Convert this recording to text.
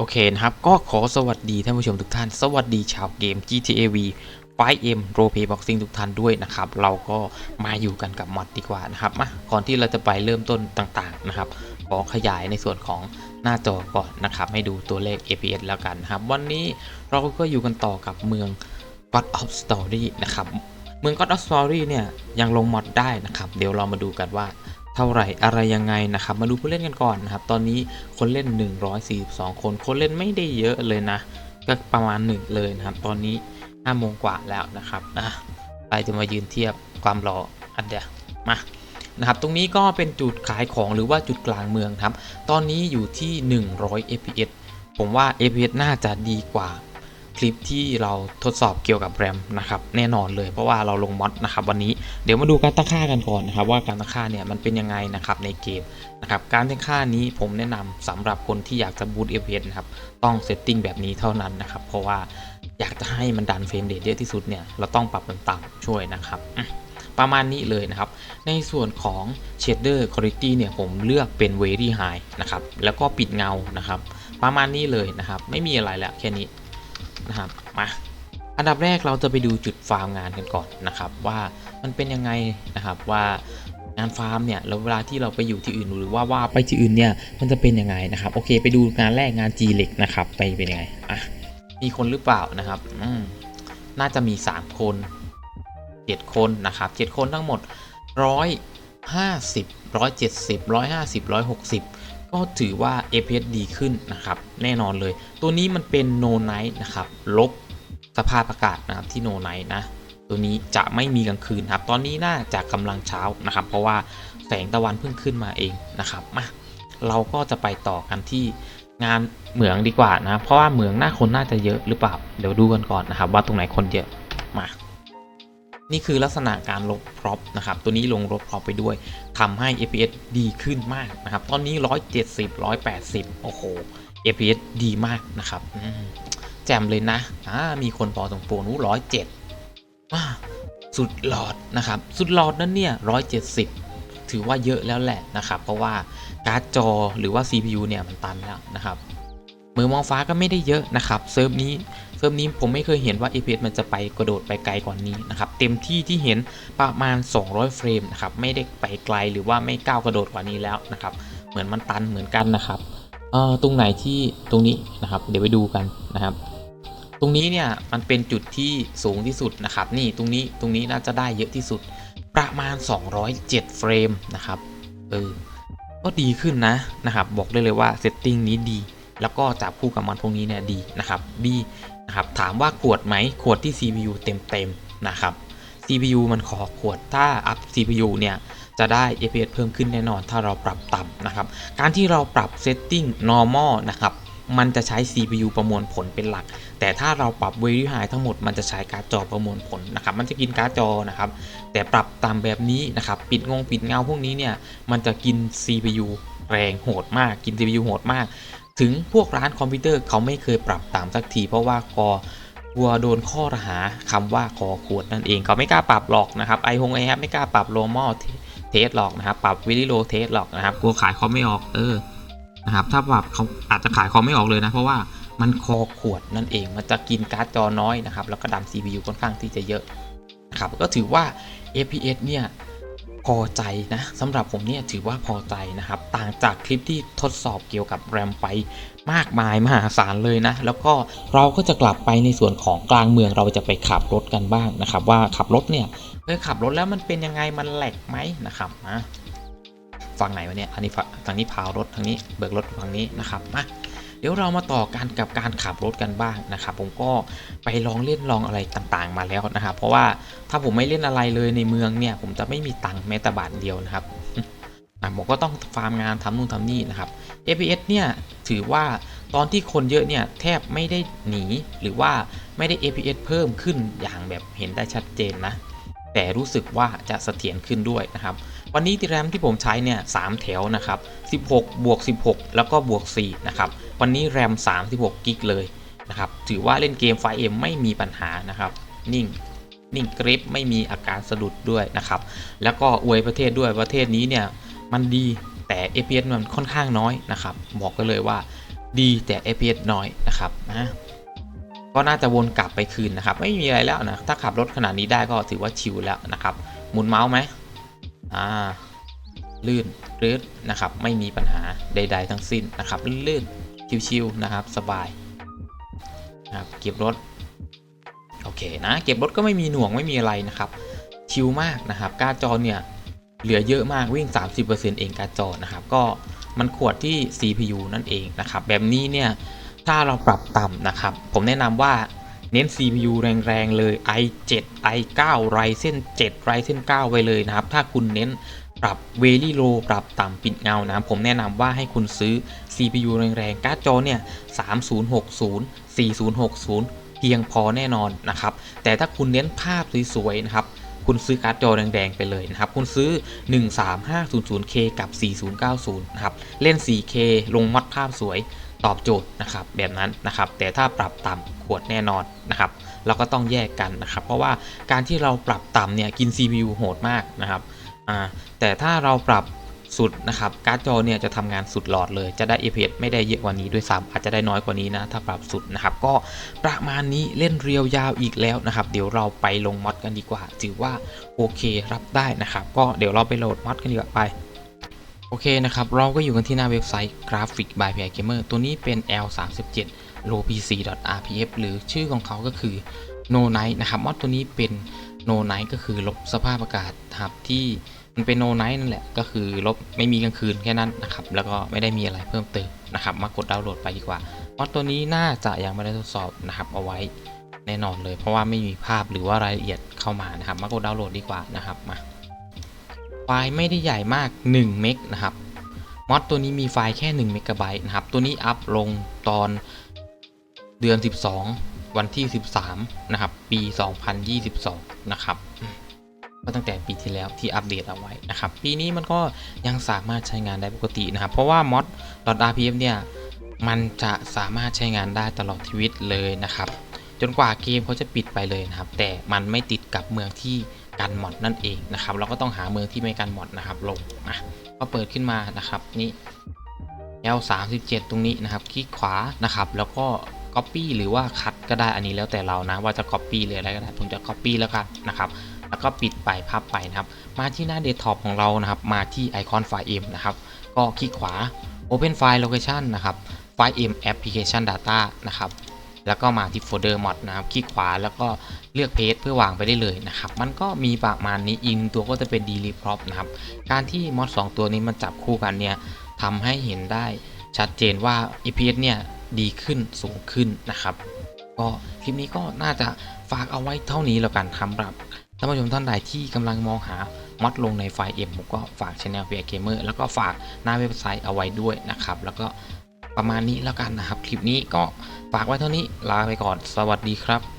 โอเคนะครับ ก็ขอสวัสดีท่านผู้ชมทุกท่าน สวัสดีชาวเกม GTA V 5M Role Boxing ทุกท่านด้วยนะครับ เราก็มาอยู่กันกับมอดดีกว่านะครับมาก่อนที่เราจะไปเริ่มต้นต่างๆนะครับขอขยายในส่วนของหน้าจอก่อนนะครับ ให้ดูตัวเลข APS แล้วกันนครับ วันนี้เราก็อยู่กันต่อกับเมือง God of Story นะครับ เมือง God of Story เนี่ยยังลงมอดได้นะครับ เดี๋ยวเรามาดูกันว่า เท่าไหร่อะไรยังไงนะครับ มาดูผู้เล่นกันก่อนนะครับ ตอนนี้คนเล่น 142 คน คนเล่นไม่ได้เยอะเลยนะ ก็ประมาณหนึ่งเลยนะครับ ตอนนี้5โมงกว่าแล้วนะครับอะไปจะมายืนเทียบความรออันเดียวมานะครับตรงนี้ก็เป็นจุดขายของหรือว่าจุดกลางเมืองครับ ตอนนี้อยู่ที่ 100 fps ผมว่า fps น่าจะดีกว่า คลิปที่เราทดสอบเกี่ยวกับแรมนะครับแน่นอนเลยเพราะว่าเราลงมอดนะครับวันนี้เดี๋ยวมาดูการตั้งค่ากันก่อนนะครับว่าการตั้งค่าเนี่ยมันเป็นยังไงนะครับในเกมนะครับการตั้งค่านี้ผมแนะนำสำหรับคนที่อยากจะบูต fps นะครับต้องเซตติ้งแบบนี้เท่านั้นนะครับเพราะว่าอยากจะให้มันดันเฟรมเรทเยอะที่สุดเนี่ยเราต้องปรับต่ำๆช่วยนะครับประมาณนี้เลยนะครับ ในส่วนของ shader quality เนี่ยผมเลือกเป็น very high นะครับ แล้วก็ปิดเงานะครับ ประมาณนี้เลยนะครับ ไม่มีอะไรแล้วแค่นี้ นะครับมาอันดับแรกเราจะไปดูจุดฟาร์มงานกันก่อนนะครับ ว่ามันเป็นยังไงนะครับว่างานฟาร์มเนี่ยแล้วเวลาที่เราไปอยู่ที่อื่นหรือว่าว่าไปที่อื่นเนี่ยมันจะเป็นยังไงนะครับโอเค ไปดูงานแรกงาน G เหล็กนะครับไปเป็นยังไงอะมีคนหรือเปล่านะครับอืมน่าจะมี 3 คน 7 คนนะครับ7คนทั้งหมด 150 170 150 160 ก็ถือว่า FPS ดีขึ้นนะครับ แน่นอนเลย ตัวนี้มันเป็น No Night นะครับ ลบสภาพอากาศนะครับที่ No Night นะ ตัวนี้จะไม่มีกลางคืนครับ ตอนนี้น่าจะกำลังเช้านะครับ เพราะว่าแสงตะวันเพิ่งขึ้นมาเองนะครับมาเราก็จะไปต่อกันที่งานเหมืองดีกว่านะ เพราะว่าเหมืองหน้าคนน่าจะเยอะหรือเปล่า เดี๋ยวดูกันก่อนนะครับ ว่าตรงไหนคนเยอะมา นี่คือลักษณะการลบพร็อพนะครับ ตัวนี้ลงลบพร็อพไปด้วยทำให้ FPS ดีขึ้นมากนะครับ ตอนนี้ 170 180 โอ้โห FPS ดีมากนะครับ แจ่มเลยนะมีคนพอสมควรนู้ร้อยเจ็ดสุดหลอดนะครับ สุดหลอดนั้นเนี่ย170ถือว่าเยอะแล้วแหละนะครับ เพราะว่าการ์ดจอหรือว่า CPU เนี่ยมันตันแล้วนะครับมือมองฟ้าก็ไม่ได้เยอะนะครับ เซิร์ฟนี้ เซิร์ฟนี้ผมไม่เคยเห็นว่า FPS มันจะไปกระโดดไปไกลกว่านี้นะครับเต็มที่ที่เห็นประมาณ 200 เฟรมนะครับไม่ได้ไปไกลหรือว่าไม่ก้าวกระโดดกว่านี้แล้วนะครับเหมือนมันตันเหมือนกันนะครับเอ่อตรงไหนที่ตรงนี้นะครับ เดี๋ยวไปดูกันนะครับ ตรงนี้เนี่ยมันเป็นจุดที่สูงที่สุดนะครับ นี่ตรงนี้ตรงนี้น่าจะได้เยอะที่สุดประมาณ 207 เฟรมนะครับเออก็ดีขึ้นนะนะครับ บอกได้เลยว่าเซตติ้งนี้ดี แล้วก็จับคู่กับมันพวกนี้เนี่ยดีนะครับดี นะครับถามว่าขวดไหมขวดที่ CPU เต็มๆนะครับ CPU มันขอขวดถ้าอัพ CPU เนี่ยจะได้ FPS เพิ่มขึ้นแน่นอนถ้าเราปรับต่ำนะครับ การที่เราปรับ setting normal นะครับ มันจะใช้ CPU ประมวลผลเป็นหลัก แต่ถ้าเราปรับ Very High ทั้งหมดมันจะใช้การ์ดจอประมวลผลนะครับ มันจะกินการ์ดจอนะครับ แต่ปรับตามแบบนี้นะครับ ปิดงงปิดเงาพวกนี้เนี่ย มันจะกิน CPU แรงโหดมาก กิน CPU โหดมาก ถึงพวกร้านคอมพิวเตอร์เขาไม่เคยปรับตามสักที เพราะว่ากกลัวโดนข้อหาคำว่าคอขวดนั่นเองเขาไม่กล้าปรับหรอกนะครับไอฮงไอแฮปไม่กล้าปรับโลมอลเทสหรอกนะครับปรับวิลิโลเทสหรอกนะครับกลัวขายเขาไม่ออกเออนะครับถ้าปรับเขาอาจจะขายเขาไม่ออกเลยนะเพราะว่ามันคอขวดนั่นเองมันจะกินการ์ดจอน้อยนะครับแล้วก็ดัน CPU ค่อนข้างที่จะเยอะนะครับก็ถือว่า APS เนี่ย พอใจนะสำหรับผมเนี่ยถือว่าพอใจนะครับ ต่างจากคลิปที่ทดสอบเกี่ยวกับแรมไปมากมายมหาศาลเลยนะ แล้วก็เราก็จะกลับไปในส่วนของกลางเมืองเราจะไปขับรถกันบ้างนะครับ ว่าขับรถเนี่ยเออขับรถแล้วมันเป็นยังไงมันแหลกไหมนะครับนะฝั่งไหนวะเนี่ยอันนี้ทางนี้พาวรถทางนี้เบิกรถฝั่งนี้นะครับมา เดี๋ยวเรามาต่อกันกับการขับรถกันบ้างนะครับผมก็ไปลองเล่นลองอะไรต่างๆมาแล้วนะครับ เพราะว่าถ้าผมไม่เล่นอะไรเลยในเมืองเนี่ย ผมจะไม่มีตังค์แม้แต่บาทเดียวนะครับผมก็ต้องฟาร์มงานทำนู่นทำนี่นะครับ APS เนี่ยถือว่าตอนที่คนเยอะเนี่ยแทบไม่ได้หนีหรือว่าไม่ได้ APS เพิ่มขึ้นอย่างแบบเห็นได้ชัดเจนนะ แต่รู้สึกว่าจะเสถียรขึ้นด้วยนะครับ วันนี้ที่แรมที่ผมใช้เนี่ยสามแถวนะครับ 16 บวก 16 แล้วก็บวก 4 นะครับ วันนี้แรม 36 กิกเลยนะครับ ถือว่าเล่นเกมไฟเอ็มไม่มีปัญหานะครับ นิ่ง นิ่งกริปไม่มีอาการสะดุดด้วยนะครับ แล้วก็อวยประเทศด้วยประเทศนี้เนี่ยมันดีแต่ APS มันค่อนข้างน้อยนะครับ บอกกันเลยว่าดีแต่ FPS น้อยนะครับนะก็น่าจะวนกลับไปคืนนะครับ ไม่มีอะไรแล้วนะ ถ้าขับรถขนาดนี้ได้ก็ถือว่าชิลแล้วนะครับ หมุนเมาส์ไหม อ่าลื่นรืดนะครับ ไม่มีปัญหาใด ๆ ทั้งสิ้นนะครับลื่นๆชิวๆนะครับสบายนะครับเก็บรถโอเคนะเก็บรถก็ไม่มีหน่วงไม่มีอะไรนะครับชิลมากนะครับการจอเนี่ยเหลือเยอะมากวิ่ง 30%เองการจอนะครับ ก็มันขวดที่ CPU นั่นเองนะครับ แบบนี้เนี่ยถ้าเราปรับต่ำนะครับ ผมแนะนำว่า เน้น CPU แรงๆเลย i7 i9 Ryzen 7 Ryzen 9 ไว้เลยนะครับ ถ้าคุณเน้นปรับ Very Low ปรับต่ำปิดเงานะผมแนะนำว่าให้คุณซื้อ CPU แรงๆ การ์ดจอเนี่ย3060 4060 เพียงพอแน่นอนนะครับ แต่ถ้าคุณเน้นภาพสวยๆนะครับคุณซื้อการ์ดจอแดงๆ ไปเลยนะครับ คุณซื้อ 13500K กับ 4090 นะครับ เล่น 4K ลงมัดภาพสวย ตอบโจทย์นะครับแบบนั้นนะครับแต่ถ้าปรับต่ำขวดแน่นอนนะครับเราก็ต้องแยกกันนะครับ เพราะว่าการที่เราปรับต่ำเนี่ยกิน CPU โหดมากนะครับแต่ถ้าเราปรับสุดนะครับการ์ดจอเนี่ยจะทำงานสุดหลอดเลยจะได้ FPS ไม่ได้เยอะกว่านี้ด้วยซ้ำอาจจะได้น้อยกว่านี้นะถ้าปรับสุดนะครับก็ประมาณนี้เล่นเรียวยาวอีกแล้วนะครับ เดี๋ยวเราไปลงมอดกันดีกว่า ถือว่าโอเครับได้นะครับ ก็เดี๋ยวเราไปโหลดมอดกันดีกว่าไป โอเคนะครับ เราก็อยู่กันที่หน้าเว็บไซต์ Graphic by PI Gamer ตัวนี้เป็น L37 lowpc.rpf หรือชื่อของเขาก็คือ No Night นะครับมอดตัวนี้เป็น No Night ก็คือลบสภาพอากาศครับที่มันเป็น No Night นั่นแหละ ก็คือลบไม่มีกลางคืนแค่นั้นนะครับ แล้วก็ไม่ได้มีอะไรเพิ่มเติมนะครับ มากดดาวน์โหลดไปดีกว่ามอดตัวนี้น่าจะยังไม่ได้ทดสอบนะครับเอาไว้แน่นอนเลย เพราะว่าไม่มีภาพหรือว่ารายละเอียดเข้ามานะครับ มากดดาวน์โหลดดีกว่านะครับมา ไฟล์ไม่ได้ใหญ่มาก 1 เมกนะครับมอดตัวนี้มีไฟล์แค่1เมกะไบต์นะครับ ตัวนี้อัพลงตอนเดือน 12 วันที่ 13 นะครับ ปี 2022 นะครับก็ตั้งแต่ปีที่แล้วที่อัปเดตเอาไว้นะครับ ปีนี้มันก็ยังสามารถใช้งานได้ปกตินะครับ เพราะว่า mod .rpf เนี่ย มันจะสามารถใช้งานได้ตลอดชีวิตเลยนะครับ จนกว่าเกมเขาจะปิดไปเลยนะครับ แต่มันไม่ติดกับเมืองที่ กันหมดนั่นเองนะครับ เราก็ต้องหาเมืองที่ไม่กันหมดนะครับลงนะก็เปิดขึ้นมานะครับนี่ L 3 7 ตรงนี้นะครับ คลิกขวานะครับ แล้วก็ Copy หรือว่าคัดก็ได้อันนี้แล้วแต่เรานะ ว่าจะ Copy หรืออะไรก็ได้ผมจะ Copy แล้วกันนะครับแล้วก็ปิดไปพับไปนะครับ มาที่หน้าเดสก์ท็อปของเรานะครับ มาที่ไอคอนไฟล์ M นะครับ ก็คลิกขวา Open File Location นะครับไฟล์ M Application Data นะครับ แล้วก็มาที่โฟลเดอร์ mod นะครับคลิกขวาแล้วก็เลือกเพจเพื่อวางไปได้เลยนะครับ มันก็มีประมาณนี้อิงตัวก็จะเป็น d l e p r o p นะครับ การที่มอด2ตัวนี้มันจับคู่กันเนี่ยทำให้เห็นได้ชัดเจนว่า EPS เนี่ยดีขึ้นสูงขึ้นนะครับ ก็คลิปนี้ก็น่าจะฝากเอาไว้เท่านี้แล้วกันสำหรับท่านผู้ชมท่านใดที่กำลังมองหามอดลงในไฟล์ M ผมก็ฝาก Channel p i Gamer แล้วก็ฝากหน้าเว็บไซต์เอาไว้ด้วยนะครับ แล้วก็ ประมาณนี้แล้วกันนะครับ คลิปนี้ก็ฝากไว้เท่านี้ลาไปก่อนสวัสดีครับ